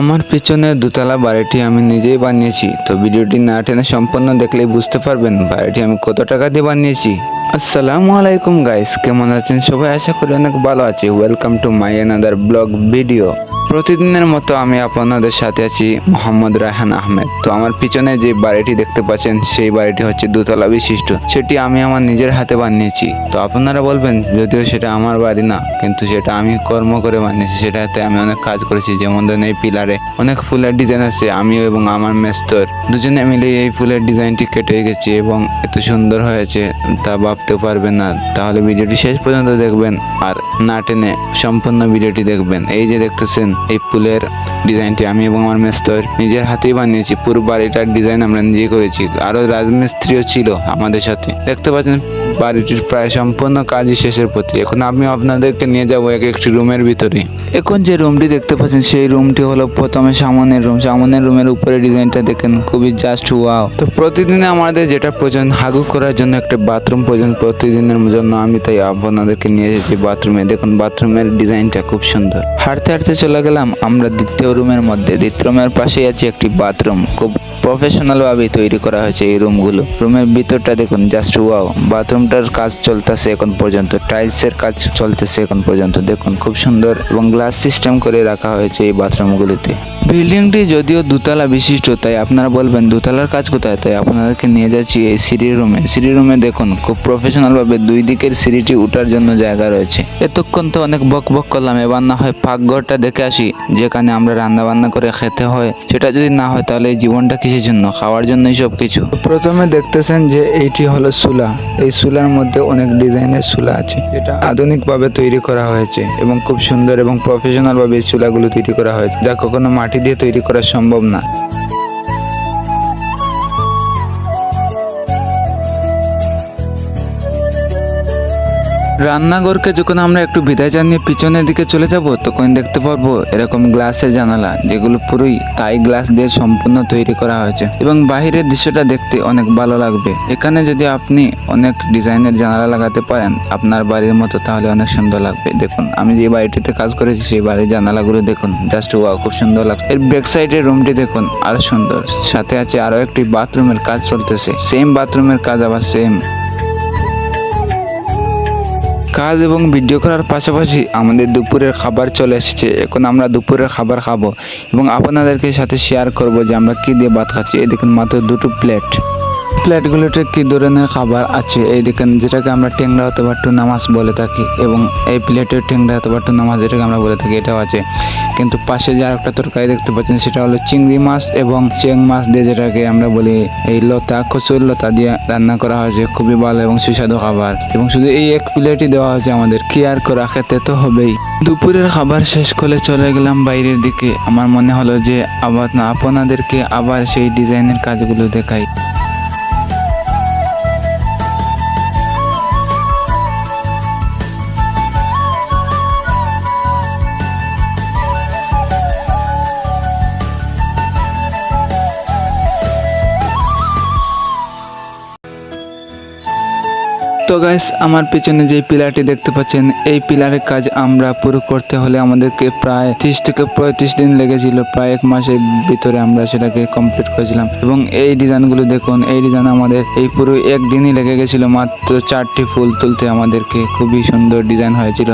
আমার পিছনে দোতলা বাড়িটি আমি নিজেই বানিয়েছি, তো ভিডিওটি না টেনে সম্পূর্ণ দেখলেই বুঝতে পারবেন বাড়িটি আমি কত টাকা দিয়ে বানিয়েছি। আসসালামু আলাইকুম গাইস কেমন আছেন সবাই? আশা করি অনেক ভালো আছি। Welcome to my another blog video প্রতিদিনের মতো আমি আপনাদের সাথে আছি মোহাম্মদ রায়হান আহমেদ। তো আমার পিছনে যে বাড়িটি দেখতে পাচ্ছেন, সেই বাড়িটি হচ্ছে দোতলা বিশিষ্ট। সেটি আমি আমার নিজের হাতে বানিয়েছি। তো আপনারা বলবেন, যদিও সেটা আমার বাড়ি না, কিন্তু সেটা আমি কর্ম করে বানিয়েছি। সেটাতে আমি অনেক কাজ করেছি, যেমন ধরেন এই পিলারে অনেক ফুলের ডিজাইন আছে, আমিও এবং আমার মেস্তর। দুজনে মিলে এই ফুলের ডিজাইনটি কেটে গেছি এবং এত সুন্দর হয়েছে, তা ভাবতেও পারবেন না। তাহলে ভিডিওটি শেষ পর্যন্ত দেখবেন আর না টেনে সম্পূর্ণ ভিডিওটি দেখবেন। এই যে দেখতেছেন, এই ফুলের ডিজাইনটি আমি এবং আমার মেস্তর নিজের হাতেই বানিয়েছি। পুরো বাড়িটার ডিজাইন আমরা নিজে করেছি। আরও রাজমিস্ত্রিও ছিল আমাদের সাথে। দেখতে পাচ্ছেন বাড়িটির প্রায় সম্পূর্ণ কাজই শেষের প্রতি এখন আমি আপনাদেরকে নিয়ে যাব এক একটি রুমের ভিতরে। এখন যে রুমটি দেখতে পাচ্ছেন, সেই রুমটি হলো প্রথমে সামনের রুম সামনের রুমের উপরে ডিজাইনটা দেখেন, খুবই জাস্ট ওয়াও তো প্রতিদিন আমাদের যেটা প্রয়োজন, হাগু করার জন্য একটা বাথরুম প্রয়োজন প্রতিদিনের জন্য। আমি তাই আপনাদেরকে নিয়ে এসেছি বাথরুমে দেখুন বাথরুমের ডিজাইনটা খুব সুন্দর। হাঁটতে হাঁটতে চলে গেলাম আমরা দ্বিতীয় রুমের মধ্যে। দ্বিতীয় রুমের পাশেই আছে একটি বাথরুম খুব প্রফেশনাল ভাবে তৈরি করা হয়েছে এই রুমগুলো রুমের ভিতরটা দেখুন জাস্ট ওয়াও বাথরুমটার কাজ চলতেছে এখন পর্যন্ত টাইলসের কাজ চলতেছে এখন পর্যন্ত। দেখুন, খুব সুন্দর এবং গ্লাস সিস্টেম করে রাখা হয়েছে এই বাথরুম বাথরুমগুলিতে। বিল্ডিংটি যদিও দুতলা বিশিষ্ট, তাই আপনারা বলবেন দুতলার কাজ কোথায়? তাই আপনাদেরকে নিয়ে যাচ্ছি এই সিঁড়ি রুমে। সিঁড়ি রুমে দেখুন, খুব প্রফেশনাল ভাবে দুই দিকের সিঁড়িটি উঠার জন্য জায়গা রয়েছে। এতক্ষণ তো অনেক বক বক করলাম, এবার না হয় পাকঘরটা দেখে আসি, যেখানে আমরা রান্না বান্না করে খেতে হয়। সেটা যদি না হয় তাহলে জীবনটা কিসের জন্য? খাওয়ার জন্যই সব কিছু প্রথমে দেখতেছেন যে এইটি হলো সুলা এই সুলার মধ্যে অনেক ডিজাইনের চুলা আছে, যেটা আধুনিকভাবে তৈরি করা হয়েছে এবং খুব সুন্দর এবং প্রফেশনাল ভাবে চুলাগুলো তৈরি করা হয়েছে, যা কখনো মাটি দিয়ে তৈরি করা সম্ভব না। রান্নাঘরকে যখন আমরা একটু বিদায় জানিয়ে পিছনের দিকে চলে যাব, তখন দেখতে পারব এরকম গ্লাসের জানালা, যেগুলো পুরোই তাই গ্লাস দিয়ে সম্পূর্ণ তৈরি করা হয়েছে। এবং বাহিরের দৃশ্যটা দেখতে অনেক ভালো লাগবে। এখানে যদি আপনি অনেক ডিজাইনের জানালা লাগাতে পারেন, আপনার বাড়ির মতো, তাহলে অনেক সুন্দর লাগবে। দেখুন, আমি যে বাড়িটিতে কাজ করেছি, সেই বাড়ির জানালাগুলো দেখুন জাস্ট ওয়া খুব সুন্দর লাগছে। এর ব্যাক সাইডের রুমটি দেখুন, আরও সুন্দর। সাথে আছে আরও একটি বাথরুমের কাজ চলতেছে। সেম বাথরুমের কাজ আবার সেম কাজ এবং ভিডিও করার পাশাপাশি আমাদের দুপুরের খাবার চলে এসেছে। এখন আমরা দুপুরের খাবার খাব এবং আপনাদেরকে সাথে শেয়ার করব যে আমরা কী দিয়ে ভাত খাচ্ছি। এই দেখুন মাত্র দুটো প্লেট প্লেটগুলোতে কি ধরনের খাবার আছে? এই দেখেন, যেটাকে আমরা ট্যাংরা অথবা টুনা মাছ বলে থাকি এবং এই প্লেটের টেংরা অথবা টুনা মাছ যেটাকে আমরা বলে থাকি, এটাও আছে। কিন্তু পাশে যে আরেকটা তরকারি দেখতে পাচ্ছেন, সেটা হলো চিংড়ি মাছ এবং চেং মাছ দিয়ে যেটাকে আমরা বলি এই লতা, কচুর লতা দিয়ে রান্না করা হয়েছে। খুবই ভালো এবং সুস্বাদু খাবার। এবং শুধু এই এক প্লেটই দেওয়া হয়েছে আমাদের। কি আর করা, খেতে তো হবেই। দুপুরের খাবার শেষ করে চলে গেলাম বাইরের দিকে। আমার মনে হলো যে আবার না, আপনাদেরকে আবার সেই ডিজাইনের কাজগুলো দেখাই। তো গাইস আমার পিছনে যে পিলারটি দেখতে পাচ্ছেন, এই পিলারের কাজ আমরা পুরো করতে হলে আমাদেরকে প্রায় ত্রিশ থেকে পঁয়ত্রিশ দিন লেগেছিল, প্রায় এক মাসের ভিতরে আমরা সেটাকে কমপ্লিট করেছিলাম। এবং এই ডিজাইনগুলো দেখুন, এই ডিজাইন আমাদের এই পুরো একদিনই লেগে গেছিল, মাত্র চারটি ফুল তুলতে আমাদেরকে খুবই সুন্দর ডিজাইন হয়েছিল।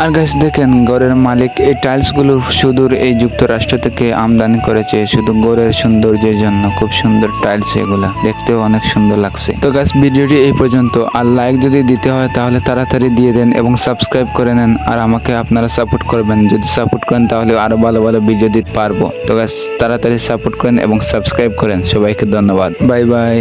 আর গাছ দেখেন গড়ের মালিক এই টাইলসগুলো সুদূর এই যুক্তরাষ্ট্র থেকে আমদানি করেছে। শুধু গড়ের সৌন্দর্যের জন্য, খুব সুন্দর টাইলস এগুলা। দেখতেও অনেক সুন্দর লাগছে। তো গাছ ভিডিওটি এই পর্যন্ত। আর লাইক যদি দিতে হয়, তাহলে তাড়াতাড়ি দিয়ে দেন এবং সাবস্ক্রাইব করে নেন। আর আমাকে আপনারা সাপোর্ট করবেন। যদি সাপোর্ট করেন, তাহলে আরও ভালো ভালো ভিডিও দিতে পারব। তো গাছ তাড়াতাড়ি সাপোর্ট করেন এবং সাবস্ক্রাইব করেন। সবাইকে ধন্যবাদ। Bye bye